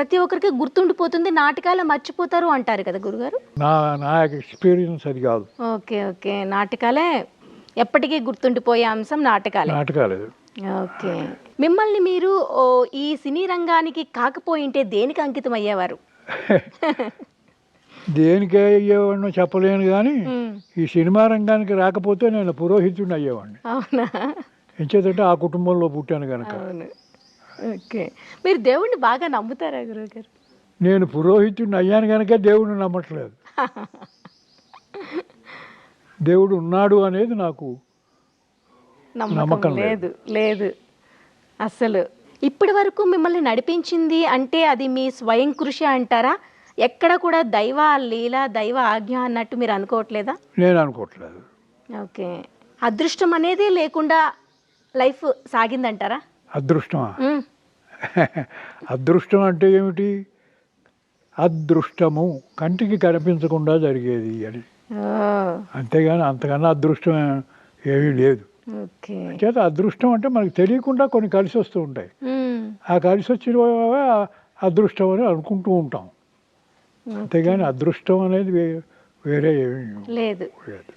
ప్రతి ఒక్కరికి గుర్తుండిపోతుంది నాటకాలు మర్చిపోతారు అంటారు కదా గురుగారు? నా నా ఎక్స్పీరియన్స్ అది కాదు. Okay okay. నాటకాలే ఎప్పటికీ గుర్తుండిపోయే అంశం నాటకాలే. నాటకాలు. ఓకే. మిమ్మల్ని మీరు ఈ సినీ రంగానికి కాకపోయింటే దేనికి అంకితం అయ్యేవారు? దేనికే అయ్యేవాడినో చెప్పలేను కానీ ఈ సినిమా రంగానికి రాకపోతే నేను పురోహితుడిని అయ్యేవాడిని. అవునా? ఎంచేతంటే ఆ కుటుంబంలో పుట్టాను కనుక ఓకే. మీరు దేవుణ్ణి బాగా నమ్ముతారా గురుగారు నేను పురోహితుడిని అయ్యాను కనుక దేవుడిని నమ్మట్లేదు. దేవుడు ఉన్నాడు అనేది నాకు నమ్మకం నమ్మకం లేదు లేదు. అసలు ఇప్పటి వరకు మిమ్మల్ని నడిపించింది అంటే అది మీ స్వయం కృషి అంటారా? ఎక్కడ కూడా దైవ లీల దైవ ఆజ్ఞ అన్నట్టు మీరు అనుకోవట్లేదా? నేను అనుకోవట్లేదు. ఓకే. అదృష్టం అనేది లేకుండా లైఫ్ సాగిందంటారా? అదృష్టమా? అదృష్టం అంటే ఏమిటి? అదృష్టము కంటికి కనిపించకుండా జరిగేది అని. అంతేగాని అంతకన్నా అదృష్టం ఏమీ లేదు. చేత అదృష్టం అంటే మనకు తెలియకుండా కొన్ని కలిసి వస్తూ ఉంటాయి. ఆ కలిసి వచ్చినవే ఆ అదృష్టం అని అనుకుంటూ ఉంటాం. అంతేగాని అదృష్టం అనేది వేరే ఏమీ లేదు. లేదు.